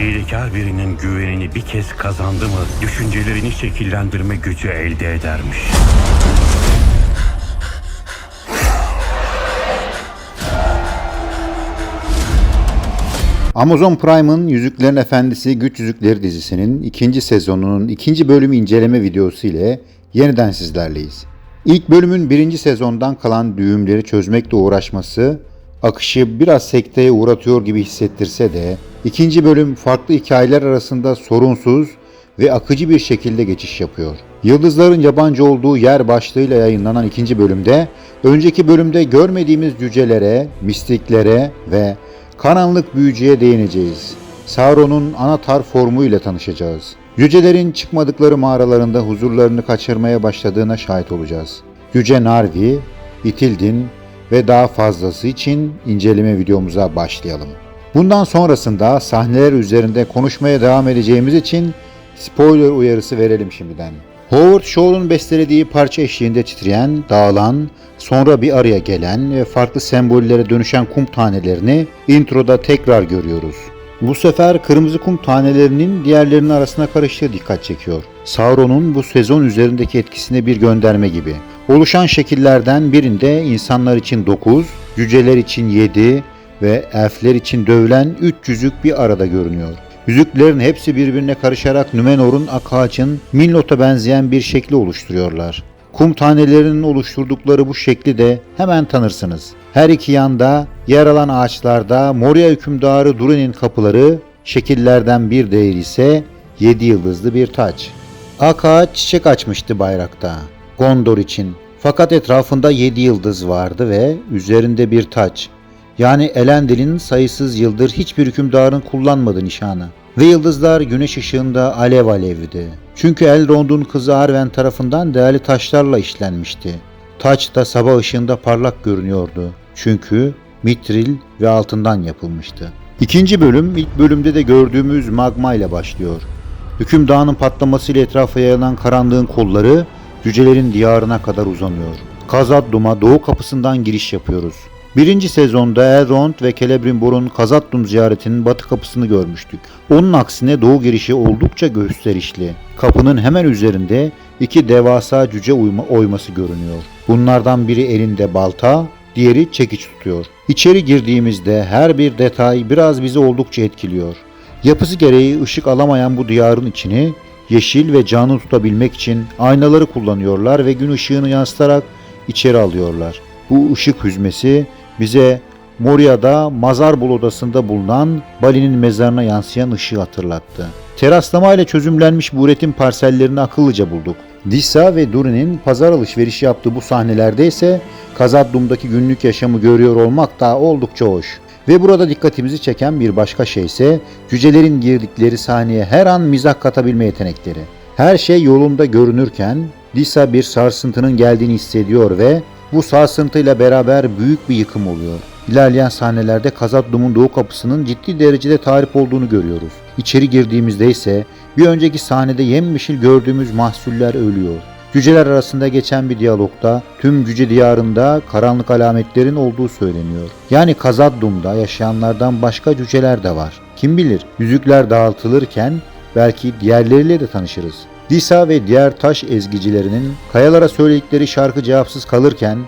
Hilekar birinin güvenini bir kez kazandı mı düşüncelerini şekillendirme gücü elde edermiş. Amazon Prime'ın Yüzüklerin Efendisi Güç Yüzükleri dizisinin ikinci sezonunun ikinci bölüm inceleme videosu ile yeniden sizlerleyiz. İlk bölümün birinci sezondan kalan düğümleri çözmekle uğraşması akışı biraz sekteye uğratıyor gibi hissettirse de ikinci bölüm farklı hikayeler arasında sorunsuz ve akıcı bir şekilde geçiş yapıyor. Yıldızların yabancı olduğu yer başlığıyla yayınlanan ikinci bölümde önceki bölümde görmediğimiz cücelere, mistiklere ve karanlık büyücüye değineceğiz. Sauron'un anahtar formu ile tanışacağız. Yücelerin çıkmadıkları mağaralarında huzurlarını kaçırmaya başladığına şahit olacağız. Yüce Narvi, Itildin ve daha fazlası için inceleme videomuza başlayalım. Bundan sonrasında sahneler üzerinde konuşmaya devam edeceğimiz için spoiler uyarısı verelim şimdiden. Howard Shaw'un bestelediği parça eşliğinde titreyen, dağılan, sonra bir araya gelen ve farklı sembollere dönüşen kum tanelerini introda tekrar görüyoruz. Bu sefer kırmızı kum tanelerinin diğerlerinin arasına karıştığı dikkat çekiyor. Sauron'un bu sezon üzerindeki etkisine bir gönderme gibi. Oluşan şekillerden birinde insanlar için 9, cüceler için 7 ve elfler için dövülen 3 yüzük bir arada görünüyor. Yüzüklerin hepsi birbirine karışarak Numenor'un Akaç'ın Minlot'a benzeyen bir şekli oluşturuyorlar. Kum tanelerinin oluşturdukları bu şekli de hemen tanırsınız. Her iki yanda yer alan ağaçlarda Moria hükümdarı Durin'in kapıları, şekillerden bir değeri ise 7 yıldızlı bir taç. Akaç çiçek açmıştı bayrakta, Gondor için. Fakat etrafında 7 yıldız vardı ve üzerinde bir taç. Yani Elendil'in sayısız yıldır hiçbir hükümdarın kullanmadığı nişanı. Ve yıldızlar güneş ışığında alev alevdi. Çünkü Elrond'un kızı Arwen tarafından değerli taşlarla işlenmişti. Taç da sabah ışığında parlak görünüyordu. Çünkü mitril ve altından yapılmıştı. İkinci bölüm ilk bölümde de gördüğümüz magma ile başlıyor. Hükümdağının patlamasıyla etrafa yayılan karanlığın kolları cücelerin diyarına kadar uzanıyor. Kazadum'a doğu kapısından giriş yapıyoruz. Birinci sezonda Elrond ve Celebrimbor'un Kazadum ziyaretinin batı kapısını görmüştük. Onun aksine doğu girişi oldukça gösterişli. Kapının hemen üzerinde iki devasa cüce uyma, oyması görünüyor. Bunlardan biri elinde balta, diğeri çekiç tutuyor. İçeri girdiğimizde her bir detay biraz bizi oldukça etkiliyor. Yapısı gereği ışık alamayan bu diyarın içini yeşil ve canlı tutabilmek için aynaları kullanıyorlar ve gün ışığını yansıtarak içeri alıyorlar. Bu ışık hüzmesi bize Moria'da Mazarbul odasında bulunan Bali'nin mezarına yansıyan ışığı hatırlattı. Teraslama ile çözümlenmiş bu üretim parsellerini akıllıca bulduk. Dissa ve Durin'in pazar alışverişi yaptığı bu sahnelerde ise Kazadum'daki günlük yaşamı görüyor olmak da oldukça hoş. Ve burada dikkatimizi çeken bir başka şey ise cücelerin girdikleri sahneye her an mizah katabilme yetenekleri. Her şey yolunda görünürken Disa bir sarsıntının geldiğini hissediyor ve bu sarsıntıyla beraber büyük bir yıkım oluyor. İlerleyen sahnelerde Kazadum'un doğu kapısının ciddi derecede tahrip olduğunu görüyoruz. İçeri girdiğimizde ise bir önceki sahnede yemyeşil gördüğümüz mahsuller ölüyor. Cüceler arasında geçen bir diyalogda tüm cüce diyarında karanlık alametlerin olduğu söyleniyor. Yani Kazadum'da yaşayanlardan başka cüceler de var. Kim bilir yüzükler dağıtılırken belki diğerleriyle de tanışırız. Disa ve diğer taş ezgicilerinin kayalara söyledikleri şarkı cevapsız kalırken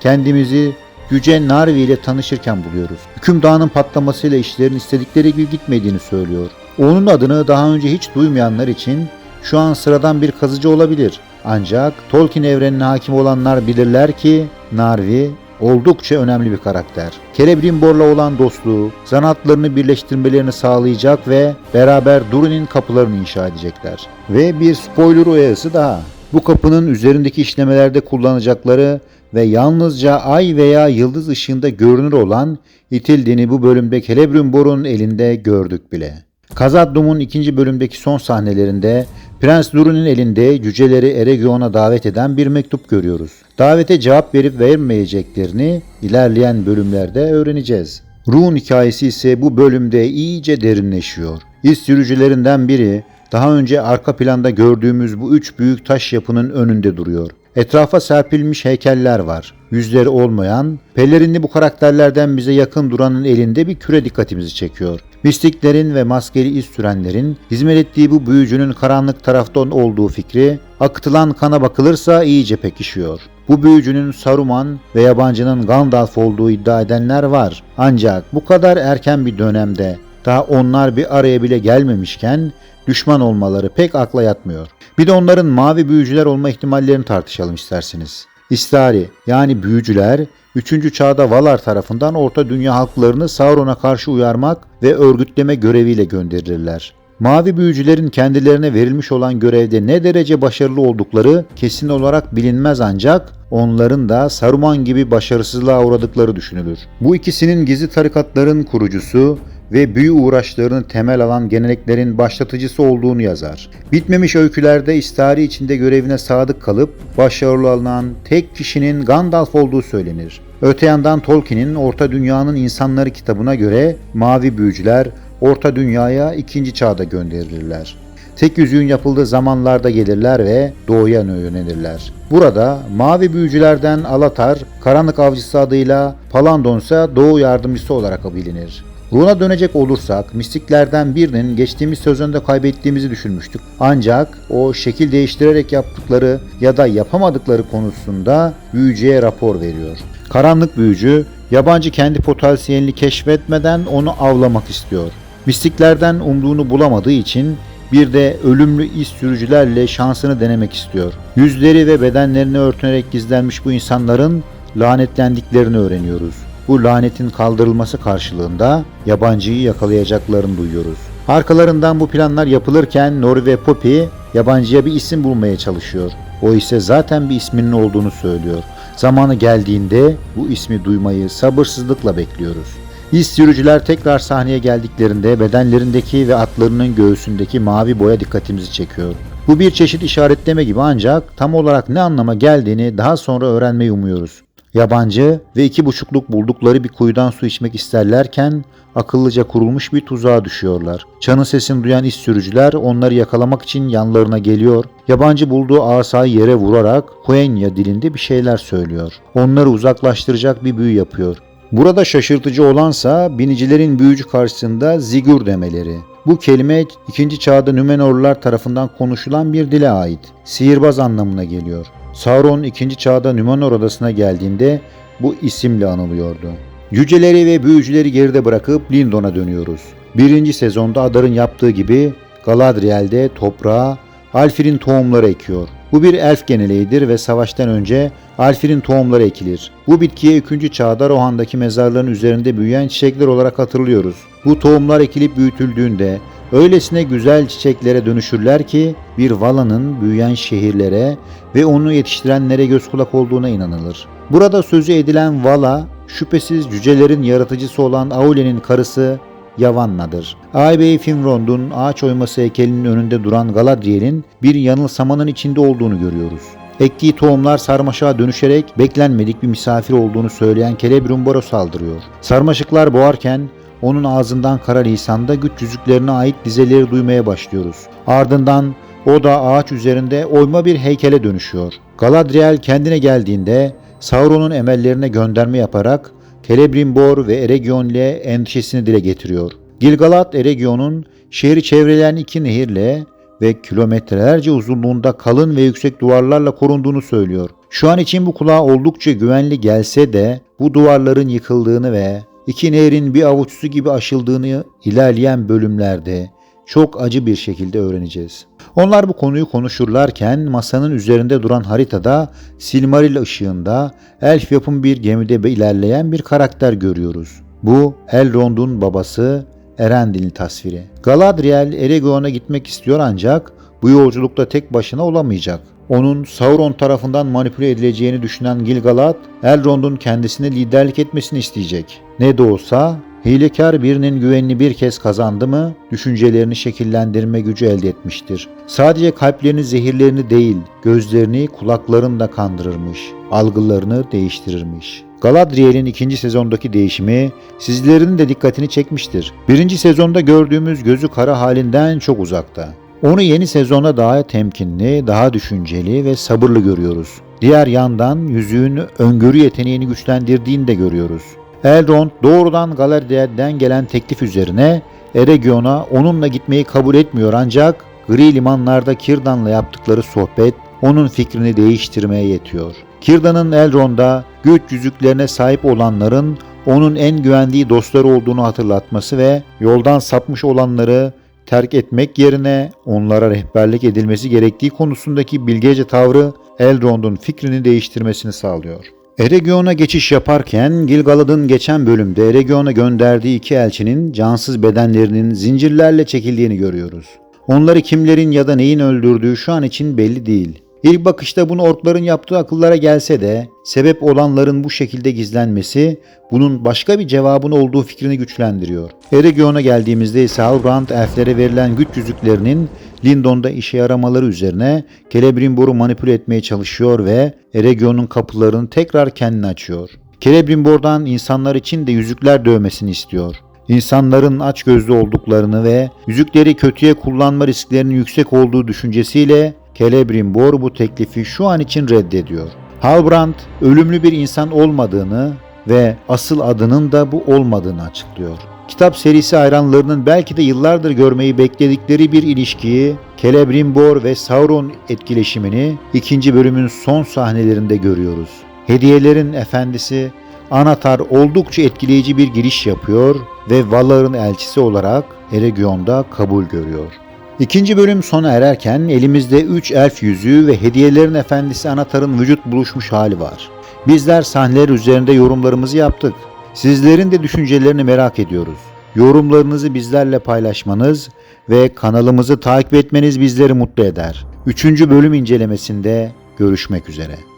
kendimizi Yüce Narvi ile tanışırken buluyoruz. Hükümdağının patlamasıyla işlerin istedikleri gibi gitmediğini söylüyor. Onun adını daha önce hiç duymayanlar için şu an sıradan bir kazıcı olabilir. Ancak Tolkien evrenine hakim olanlar bilirler ki Narvi oldukça önemli bir karakter. Celebrimbor'la olan dostluğu, zanaatlarını birleştirmelerini sağlayacak ve beraber Durin'in kapılarını inşa edecekler. Ve bir spoiler uyarısı daha. Bu kapının üzerindeki işlemelerde kullanacakları ve yalnızca ay veya yıldız ışığında görünür olan Itildin'i bu bölümde Celebrimbor'un elinde gördük bile. Kazadum'un ikinci bölümdeki son sahnelerinde Prens Durin'in elinde cüceleri Eregion'a davet eden bir mektup görüyoruz. Davete cevap verip vermeyeceklerini ilerleyen bölümlerde öğreneceğiz. Ruh'un hikayesi ise bu bölümde iyice derinleşiyor. İz sürücülerinden biri daha önce arka planda gördüğümüz bu üç büyük taş yapının önünde duruyor. Etrafa serpilmiş heykeller var. Yüzleri olmayan, pelerinli bu karakterlerden bize yakın duranın elinde bir küre dikkatimizi çekiyor. Mistiklerin ve maskeli iz sürenlerin hizmet ettiği bu büyücünün karanlık taraftan olduğu fikri akıtılan kana bakılırsa iyice pekişiyor. Bu büyücünün Saruman ve yabancının Gandalf olduğu iddia edenler var. Ancak bu kadar erken bir dönemde daha onlar bir araya bile gelmemişken düşman olmaları pek akla yatmıyor. Bir de onların mavi büyücüler olma ihtimallerini tartışalım isterseniz. İstari yani büyücüler 3. çağda Valar tarafından Orta Dünya halklarını Sauron'a karşı uyarmak ve örgütleme göreviyle gönderilirler. Mavi büyücülerin kendilerine verilmiş olan görevde ne derece başarılı oldukları kesin olarak bilinmez ancak onların da Saruman gibi başarısızlığa uğradıkları düşünülür. Bu ikisinin gizli tarikatların kurucusu ve büyü uğraşlarını temel alan geleneklerin başlatıcısı olduğunu yazar. Bitmemiş öykülerde istari içinde görevine sadık kalıp başarılı alınan tek kişinin Gandalf olduğu söylenir. Öte yandan Tolkien'in Orta Dünya'nın İnsanları kitabına göre mavi büyücüler Orta Dünya'ya ikinci çağda gönderilirler. Tek yüzüğün yapıldığı zamanlarda gelirler ve doğuya yönelirler. Burada mavi büyücülerden Alatar, karanlık avcısı adıyla Palandon ise doğu yardımcısı olarak bilinir. Ruhuna dönecek olursak mistiklerden birinin geçtiğimiz sezonda kaybettiğimizi düşünmüştük. Ancak o şekil değiştirerek yaptıkları ya da yapamadıkları konusunda büyücüye rapor veriyor. Karanlık büyücü yabancı kendi potansiyelini keşfetmeden onu avlamak istiyor. Mistiklerden umduğunu bulamadığı için bir de ölümlü iz sürücülerle şansını denemek istiyor. Yüzleri ve bedenlerini örtünerek gizlenmiş bu insanların lanetlendiklerini öğreniyoruz. Bu lanetin kaldırılması karşılığında yabancıyı yakalayacaklarını duyuyoruz. Arkalarından bu planlar yapılırken Nori ve Poppy yabancıya bir isim bulmaya çalışıyor. O ise zaten bir isminin olduğunu söylüyor. Zamanı geldiğinde bu ismi duymayı sabırsızlıkla bekliyoruz. İz sürücüler tekrar sahneye geldiklerinde bedenlerindeki ve atlarının göğsündeki mavi boya dikkatimizi çekiyor. Bu bir çeşit işaretleme gibi ancak tam olarak ne anlama geldiğini daha sonra öğrenmeyi umuyoruz. Yabancı ve iki buçukluk buldukları bir kuyudan su içmek isterlerken akıllıca kurulmuş bir tuzağa düşüyorlar. Çanın sesini duyan iş sürücüler onları yakalamak için yanlarına geliyor. Yabancı bulduğu asayı yere vurarak Quenya dilinde bir şeyler söylüyor. Onları uzaklaştıracak bir büyü yapıyor. Burada şaşırtıcı olansa binicilerin büyücü karşısında zigur demeleri. Bu kelime 2. çağda Nümenorlular tarafından konuşulan bir dile ait. Sihirbaz anlamına geliyor. Sauron 2. çağda Nümenor adasına geldiğinde bu isimle anılıyordu. Yüceleri ve büyücüleri geride bırakıp Lindon'a dönüyoruz. Birinci sezonda Adar'ın yaptığı gibi Galadriel'de toprağa Alfir'in tohumları ekiyor. Bu bir elf geneliğidir ve savaştan önce Alfir'in tohumları ekilir. Bu bitkiye 3. çağda Rohan'daki mezarların üzerinde büyüyen çiçekler olarak hatırlıyoruz. Bu tohumlar ekilip büyütüldüğünde öylesine güzel çiçeklere dönüşürler ki bir Vala'nın büyüyen şehirlere ve onu yetiştirenlere göz kulak olduğuna inanılır. Burada sözü edilen Vala şüphesiz cücelerin yaratıcısı olan Aule'nin karısı Yavanna'dır. Ağabey Finrond'un ağaç oyması heykelinin önünde duran Galadriel'in bir yanılsamanın içinde olduğunu görüyoruz. Ektiği tohumlar sarmaşığa dönüşerek beklenmedik bir misafir olduğunu söyleyen Celebrimbor'a saldırıyor. Sarmaşıklar boğarken onun ağzından kara lisanda güç yüzüklerine ait dizeleri duymaya başlıyoruz. Ardından o da ağaç üzerinde oyma bir heykele dönüşüyor. Galadriel kendine geldiğinde Sauron'un emellerine gönderme yaparak Celebrimbor ve Eregion ile endişesini dile getiriyor. Gilgalad Eregion'un şehri çevreleyen iki nehirle ve kilometrelerce uzunluğunda kalın ve yüksek duvarlarla korunduğunu söylüyor. Şu an için bu kulağa oldukça güvenli gelse de bu duvarların yıkıldığını ve iki nehrin bir avuç su gibi aşıldığını ilerleyen bölümlerde çok acı bir şekilde öğreneceğiz. Onlar bu konuyu konuşurlarken masanın üzerinde duran haritada Silmaril ışığında elf yapım bir gemide ilerleyen bir karakter görüyoruz. Bu Elrond'un babası Erendil'in tasviri. Galadriel Eregon'a gitmek istiyor ancak bu yolculukta tek başına olamayacak. Onun Sauron tarafından manipüle edileceğini düşünen Gilgalad, Elrond'un kendisine liderlik etmesini isteyecek. Ne de olsa Hilekar birinin güvenini bir kez kazandı mı, düşüncelerini şekillendirme gücü elde etmiştir. Sadece kalplerini, zehirlerini değil, gözlerini, kulaklarını da kandırırmış, algılarını değiştirirmiş. Galadriel'in ikinci sezondaki değişimi sizlerin de dikkatini çekmiştir. Birinci sezonda gördüğümüz gözü kara halinden çok uzakta. Onu yeni sezonda daha temkinli, daha düşünceli ve sabırlı görüyoruz. diğer yandan yüzüğün öngörü yeteneğini güçlendirdiğini de görüyoruz. Elrond doğrudan Galadriel'den gelen teklif üzerine Eregion'a onunla gitmeyi kabul etmiyor ancak gri limanlarda Kirdan'la yaptıkları sohbet onun fikrini değiştirmeye yetiyor. Kirdan'ın Elrond'a güç yüzüklerine sahip olanların onun en güvendiği dostları olduğunu hatırlatması ve yoldan sapmış olanları terk etmek yerine onlara rehberlik edilmesi gerektiği konusundaki bilgece tavrı Elrond'un fikrini değiştirmesini sağlıyor. Eregion'a geçiş yaparken Gilgalad'ın geçen bölümde Eregion'a gönderdiği iki elçinin cansız bedenlerinin zincirlerle çekildiğini görüyoruz. Onları kimlerin ya da neyin öldürdüğü şu an için belli değil. İlk bakışta bunu orkların yaptığı akıllara gelse de sebep olanların bu şekilde gizlenmesi bunun başka bir cevabın olduğu fikrini güçlendiriyor. Eregion'a geldiğimizde ise Halbrand elflere verilen güç yüzüklerinin Lindon'da işe yaramaları üzerine Celebrimbor'u manipüle etmeye çalışıyor ve Eregion'un kapılarını tekrar kendine açıyor. Celebrimbor'dan insanlar için de yüzükler dövmesini istiyor. İnsanların açgözlü olduklarını ve yüzükleri kötüye kullanma risklerinin yüksek olduğu düşüncesiyle Celebrimbor bu teklifi şu an için reddediyor. Halbrand ölümlü bir insan olmadığını ve asıl adının da bu olmadığını açıklıyor. Kitap serisi hayranlarının belki de yıllardır görmeyi bekledikleri bir ilişkiyi Celebrimbor ve Sauron etkileşimini ikinci bölümün son sahnelerinde görüyoruz. Hediyelerin efendisi Anatar oldukça etkileyici bir giriş yapıyor ve Valar'ın elçisi olarak Eregion'da kabul görüyor. İkinci bölüm sona ererken elimizde 3 elf yüzüğü ve hediyelerin efendisi Anatar'ın vücut buluşmuş hali var. Bizler sahneler üzerinde yorumlarımızı yaptık. Sizlerin de düşüncelerini merak ediyoruz. Yorumlarınızı bizlerle paylaşmanız ve kanalımızı takip etmeniz bizleri mutlu eder. Üçüncü bölüm incelemesinde görüşmek üzere.